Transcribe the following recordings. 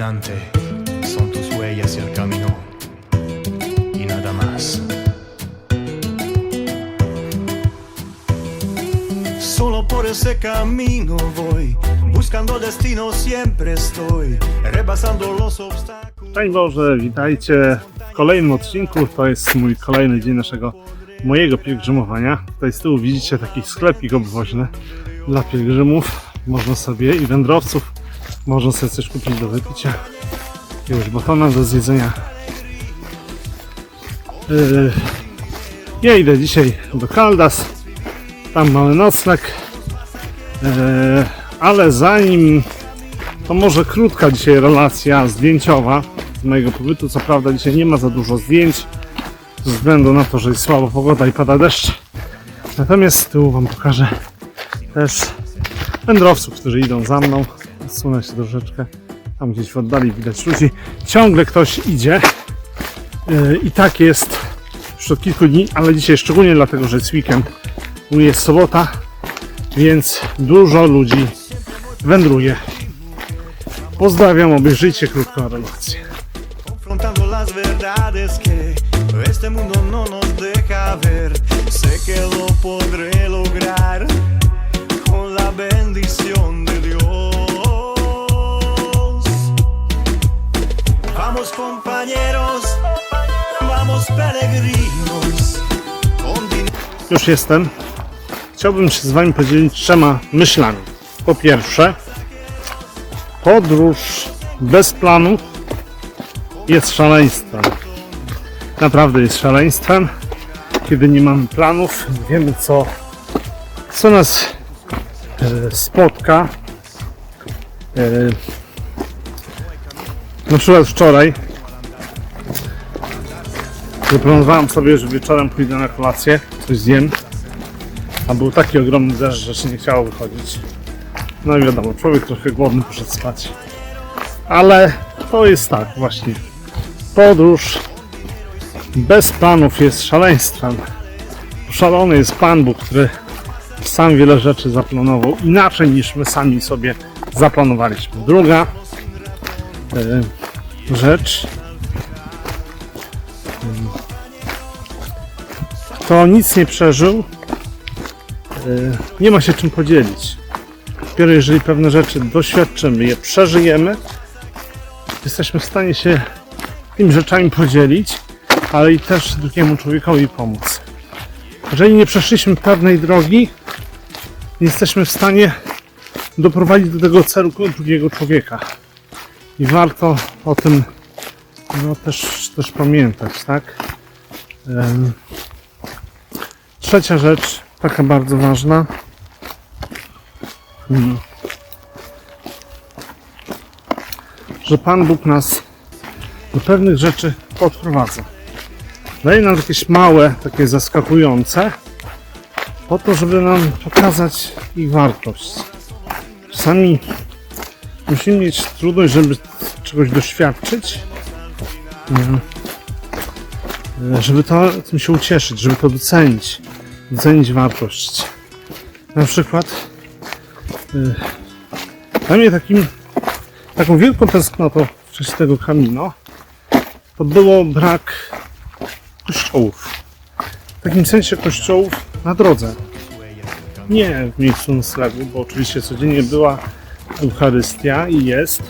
caminante, son tus huellas y el camino, y nada más. Solo por ese camino voy, buscando destino siempre estoy, rebasando los obstáculos. Cześć Boże, witajcie w kolejnym odcinku. To jest mój kolejny dzień naszego, mojego pielgrzymowania. Tutaj z tyłu widzicie taki sklepik obwoźny dla pielgrzymów. Można sobie i wędrowców, można sobie coś kupić do wypicia. Jakiegoś batona do zjedzenia. Yy, ja idę dzisiaj do Caldas. Tam mamy nocleg. Yy, ale zanim to może krótka dzisiaj relacja zdjęciowa z mojego pobytu. Co prawda dzisiaj nie ma za dużo zdjęć ze względu na to, że jest słaba pogoda i pada deszcz. Natomiast z tyłu Wam pokażę też wędrowców, którzy idą za mną. Odsunę się troszeczkę. Tam gdzieś w oddali widać ludzi. Ciągle ktoś idzie. Yy, I tak jest już od kilku dni, ale dzisiaj szczególnie dlatego, że jest weekend. Jest sobota, więc dużo ludzi wędruje. Pozdrawiam, obejrzyjcie krótką relację. Confrontando las verdades que este mundo no nos deja ver. Sé que lo podré lograr con la bendición de Dios. Już jestem. Chciałbym się z Wami podzielić trzema myślami. Po pierwsze, podróż bez planu jest szaleństwem. Naprawdę jest szaleństwem, kiedy nie mamy planów, nie wiemy co, co nas e, spotka. E, na przykład wczoraj Zaplanowałem sobie, że wieczorem pójdę na kolację, coś zjem. A był taki ogromny deszcz, że się nie chciało wychodzić. No i wiadomo, człowiek trochę głodny poszedł spać. Ale to jest tak właśnie. Podróż bez planów jest szaleństwem. Szalony jest Pan Bóg, który sam wiele rzeczy zaplanował inaczej niż my sami sobie zaplanowaliśmy. Druga e, rzecz kto nic nie przeżył, y, nie ma się czym podzielić. Dopiero jeżeli pewne rzeczy doświadczymy, je przeżyjemy, jesteśmy w stanie się tymi rzeczami podzielić, ale i też drugiemu człowiekowi pomóc. Jeżeli nie przeszliśmy pewnej drogi, nie jesteśmy w stanie doprowadzić do tego celu drugiego człowieka. I warto o tym no, też, też pamiętać, tak? Em, Trzecia rzecz, taka bardzo ważna. Mm. Że Pan Bóg nas do pewnych rzeczy podprowadza. Daje nam jakieś małe, takie zaskakujące, po to, żeby nam pokazać ich wartość. Czasami musimy mieć trudność, żeby czegoś doświadczyć, mm, żeby to, tym się ucieszyć, żeby to docenić, docenić wartość. Na przykład yy, dla mnie takim, taką wielką tęsknotą w czasie tego kamino to było brak kościołów. W takim sensie kościołów na drodze. Nie w miejscu noclegu, bo oczywiście codziennie była Eucharystia i jest.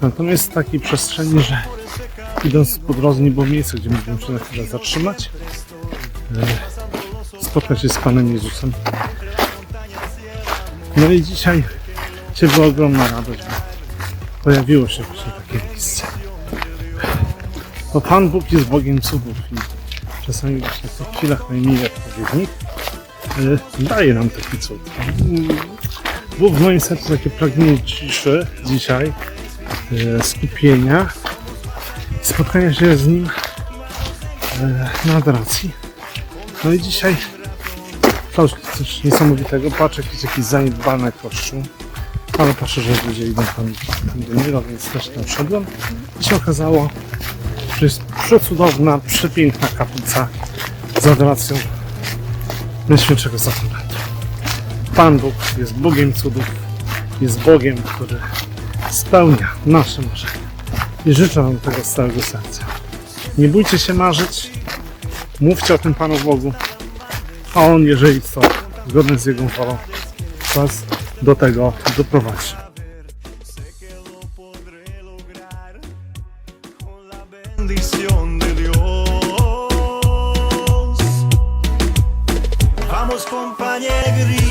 Natomiast w takiej przestrzeni, że idąc po drodze nie było miejsca, gdzie mógłbym się na chwilę zatrzymać, e, spotkać się z Panem Jezusem. No i dzisiaj, dzisiaj była ogromna radość, bo pojawiło się właśnie takie miejsce. To Pan Bóg jest Bogiem cudów i czasami właśnie w tych chwilach najmniej odpowiednich daje nam taki cud. Było w moim sercu takie pragnienie ciszy dzisiaj, e, skupienia, spotkania się z nim e, na adoracji. No i dzisiaj coś, coś niesamowitego. Patrzę, jakiś jakiś zaniedbany kościół. Ale patrzę, że ludzie idą tam, tam do niego, więc też tam szedłem. I się okazało, że jest przecudowna, przepiękna kaplica z adoracją Najświętszego Sakramentu. Pan Bóg jest Bogiem cudów, jest Bogiem, który spełnia nasze marzenia. I życzę Wam tego z całego serca. Nie bójcie się marzyć, mówcie o tym Panu Bogu, a On, jeżeli co, zgodnie z Jego wolą, Was do tego doprowadzi. Sé que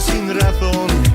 sin razón.